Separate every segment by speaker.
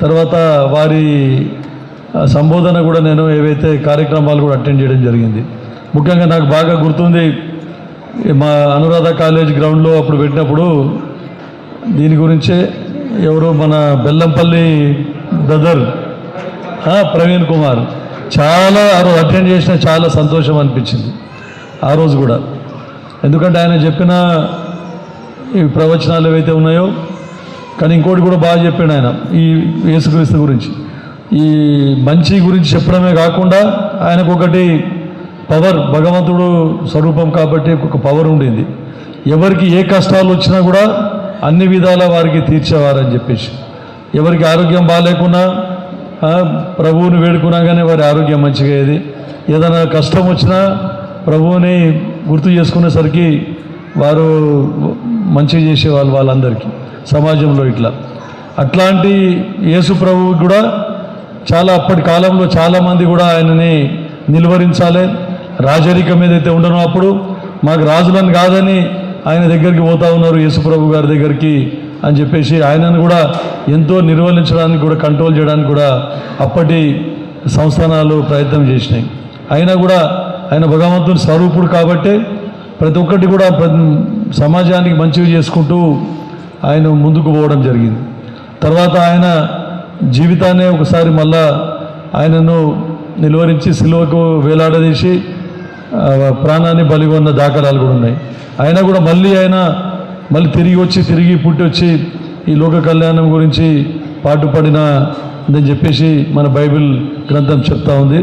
Speaker 1: తర్వాత వారి సంబోధన కూడా నేను ఏవైతే కార్యక్రమాలు కూడా అటెండ్ చేయడం జరిగింది. ముఖ్యంగా నాకు బాగా గుర్తుంది మా అనురాధ కాలేజ్ గ్రౌండ్లో అప్పుడు పెట్టినప్పుడు దీని గురించే ఎవరు మన బెల్లంపల్లి బ్రదర్ ప్రవీణ్ కుమార్ చాలా ఆ రోజు అటెండ్ చేసిన చాలా సంతోషం అనిపించింది ఆ రోజు కూడా. ఎందుకంటే ఆయన చెప్పిన ఈ ప్రవచనాలు ఏవైతే ఉన్నాయో కానీ ఇంకోటి కూడా బాగా చెప్పాడు ఆయన ఈ యేసుక్రీస్తు గురించి. ఈ మంచి గురించి చెప్పడమే కాకుండా ఆయనకు ఒకటి పవర్ భగవంతుడు స్వరూపం కాబట్టి ఒక పవర్ ఉండింది. ఎవరికి ఏ కష్టాలు వచ్చినా కూడా అన్ని విధాల వారికి తీర్చేవారని చెప్పేసి. ఎవరికి ఆరోగ్యం బాగాలేకున్నా ప్రభువుని వేడుకున్నా కానీ వారి ఆరోగ్యం మంచిగా ఏది ఏదైనా కష్టం వచ్చినా ప్రభువుని గుర్తు చేసుకునేసరికి వారు మంచిగా చేసేవాళ్ళు వాళ్ళందరికీ. సమాజంలో ఇట్లా. అట్లాంటి యేసు ప్రభువు కూడా చాలా అప్పటి కాలంలో చాలామంది కూడా ఆయనని నిలువరించాలి. రాజరికం ఏదైతే ఉండనో అప్పుడు మాకు రాజులను కాదని ఆయన దగ్గరికి పోతా ఉన్నారు యేసుప్రభు గారి దగ్గరికి అని చెప్పేసి ఆయనను కూడా ఎంతో నిర్వహించడానికి కూడా కంట్రోల్ చేయడానికి కూడా అప్పటి సంస్థానాలు ప్రయత్నం చేసినాయి. అయినా కూడా ఆయన భగవంతుని స్వరూపుడు కాబట్టి ప్రతి ఒక్కటి కూడా సమాజానికి మంచివి చేసుకుంటూ ఆయన ముందుకు పోవడం జరిగింది. తర్వాత ఆయన జీవితాన్నే ఒకసారి మళ్ళా ఆయనను నిలువరించి సిలువకు వేలాడదీసి ప్రాణాన్ని బలిగొన్న దాఖలాలు కూడా ఉన్నాయి. అయినా కూడా మళ్ళీ ఆయన మళ్ళీ తిరిగి వచ్చి తిరిగి పుట్టి వచ్చి ఈ లోక కళ్యాణం గురించి పాటుపడిన అని చెప్పేసి మన బైబిల్ గ్రంథం చెప్తా ఉంది.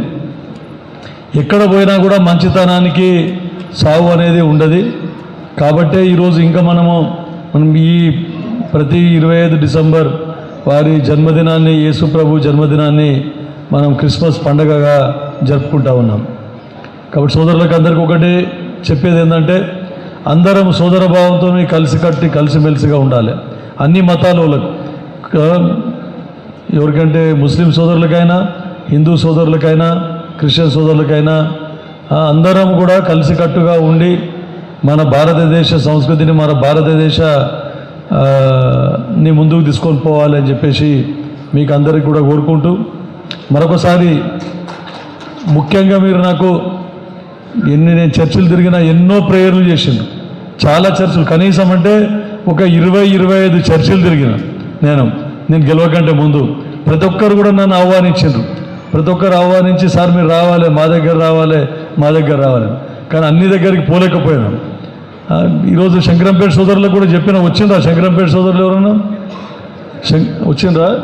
Speaker 1: ఎక్కడ పోయినా కూడా మంచితనానికి సావు అనేది ఉండదు. కాబట్టే ఈరోజు ఇంకా మనము మనం ఈ ప్రతి ఇరవై ఐదు డిసెంబర్ వారి జన్మదినాన్ని యేసు ప్రభు జన్మదినాన్ని మనం క్రిస్మస్ పండగగా జరుపుకుంటా ఉన్నాం. కాబట్టి సోదరులకు అందరికీ ఒకటి చెప్పేది ఏంటంటే అందరం సోదర భావంతో కలిసి కట్టి కలిసిమెలిసిగా ఉండాలి. అన్ని మతాల వాళ్ళకు. ఎవరికంటే ముస్లిం సోదరులకైనా హిందూ సోదరులకైనా క్రిస్టియన్ సోదరులకైనా అందరం కూడా కలిసికట్టుగా ఉండి మన భారతదేశ సంస్కృతిని మన భారతదేశ ని ముందుకు తీసుకొని పోవాలి అని చెప్పేసి మీకు అందరికీ కూడా కోరుకుంటూ మరొకసారి ముఖ్యంగా మీరు నాకు ఎన్ని నేను చర్చలు తిరిగినా ఎన్నో ప్రేయర్లు చేసిండు. చాలా చర్చలు కనీసం అంటే ఒక ఇరవై ఇరవై ఐదు చర్చలు తిరిగిన నేను నేను గెలవకంటే ముందు. ప్రతి ఒక్కరు కూడా నన్ను ఆహ్వానించిండ్రు. ప్రతి ఒక్కరు ఆహ్వానించి సార్ మీరు రావాలి మా దగ్గర రావాలి మా దగ్గర రావాలి కానీ అన్ని దగ్గరికి పోలేకపోయినాం. ఈరోజు శంకరంపేట సోదరులకు కూడా చెప్పిన వచ్చిందా శంకరంపేట సోదరులు ఎవరన్నా? శం-